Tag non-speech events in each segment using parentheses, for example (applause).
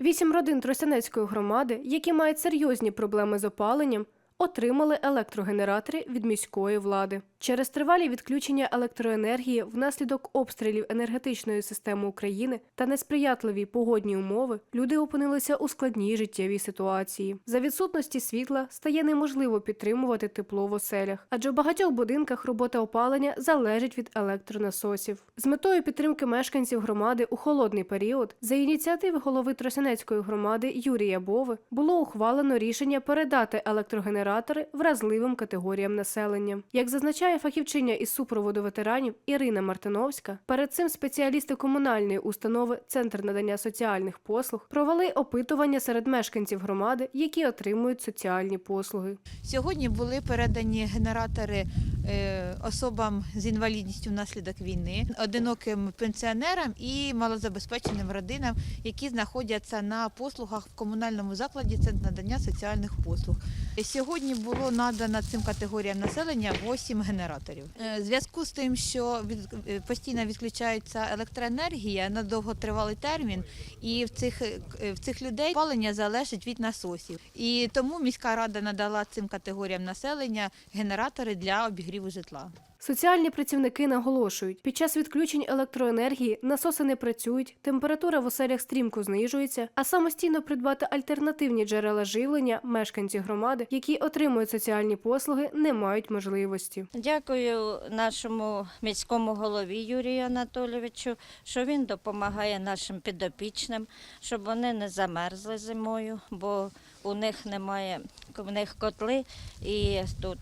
Вісім родин Тростянецької громади, які мають серйозні проблеми з опаленням, отримали електрогенератори від міської влади. Через тривалі відключення електроенергії внаслідок обстрілів енергетичної системи України та несприятливі погодні умови люди опинилися у складній життєвій ситуації. За відсутності світла стає неможливо підтримувати тепло в оселях, адже в багатьох будинках робота опалення залежить від електронасосів. З метою підтримки мешканців громади у холодний період за ініціативи голови Тросянецької громади Юрія Бови було ухвалено рішення передати електрогенератори вразливим категоріям населення. Як зазначає фахівчиня із супроводу ветеранів Ірина Мартиновська, перед цим спеціалісти комунальної установи Центр надання соціальних послуг провели опитування серед мешканців громади, які отримують соціальні послуги. Сьогодні були передані генератори е, особам з інвалідністю внаслідок війни, одиноким пенсіонерам і малозабезпеченим родинам, які знаходяться на послугах в комунальному закладі Центр надання соціальних послуг. Сьогодні було надано цим категоріям населення 8 генераторів. Е, В зв'язку з тим, що е, постійно відключається електроенергія на довготривалий термін, і в цих, е, в цих людей палення залежить від насосів. І тому міська рада надала цим категоріям населення генератори для обігріву житла. Соціальні працівники наголошують, під час відключень електроенергії насоси не працюють, температура в оселях стрімко знижується, а самостійно придбати альтернативні джерела живлення мешканці громади, які отримують соціальні послуги, не мають можливості. Дякую нашому міському голові Юрію Анатолійовичу, що він допомагає нашим підопічним, щоб вони не замерзли зимою, бо у них немає в них котли і тут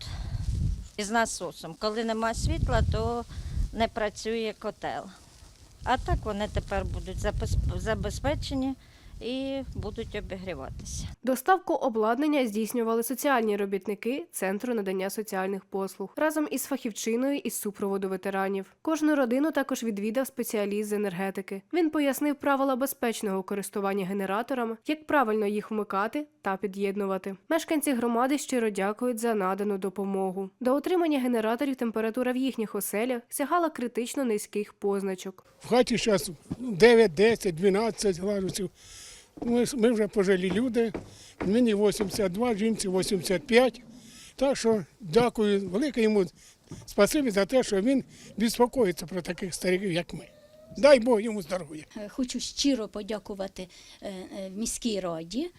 із насосом. Коли нема світла, то не працює котел. А так вони тепер будуть забезпечені і будуть обігріватися. Доставку обладнання здійснювали соціальні робітники Центру надання соціальних послуг разом із фахівчиною із супроводу ветеранів. Кожну родину також відвідав спеціаліст з енергетики. Він пояснив правила безпечного користування генераторами, як правильно їх вмикати та під'єднувати. Мешканці громади щиро дякують за надану допомогу. До отримання генераторів температура в їхніх оселях сягала критично низьких позначок. В хаті зараз 9, 10, 12 градусів. Ми, ми вже пожилі люди. Мені 82, жінці 85. Так що дякую велике йому спасибі за те, що він безпокоїться про таких стариків, як ми. Дай Бог йому здоров'я. Е, Хочу щиро подякувати е, е, міській раді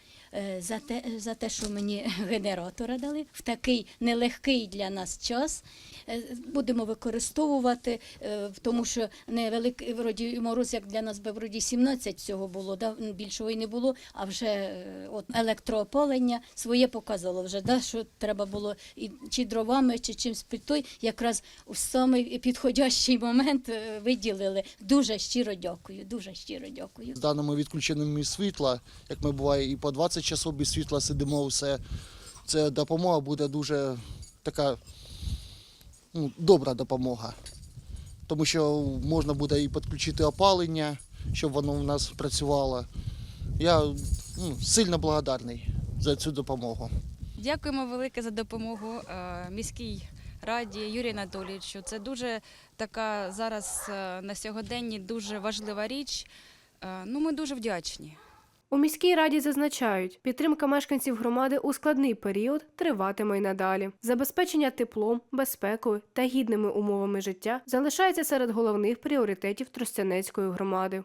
за те, за те, що мені (laughs) генератора дали в такий нелегкий для нас час. Е, Будемо використовувати, е, тому що невеликий вроді мороз, як для нас би вроді 17 всього було, да? більшого і не було, а вже е, от, електроопалення своє показало вже, да? що треба було і, чи дровами, чи чимось під той, якраз у самий підходящий момент е, виділили. Дуже щиро дякую, дуже щиро дякую. З даними відключеними світла, як ми буває і по 20 часов без світла сидимо, все це допомога буде дуже така ну, добра допомога. Тому що можна буде і підключити опалення, щоб воно в нас працювало. Я ну, сильно благодарний за цю допомогу. Дякуємо велике за допомогу е, міській раді Юрію Анатолійовичу. Це дуже така зараз е, на сьогоденні дуже важлива річ. Е, Ну, ми дуже вдячні. У міській раді зазначають, підтримка мешканців громади у складний період триватиме й надалі. Забезпечення теплом, безпекою та гідними умовами життя залишається серед головних пріоритетів Тростянецької громади.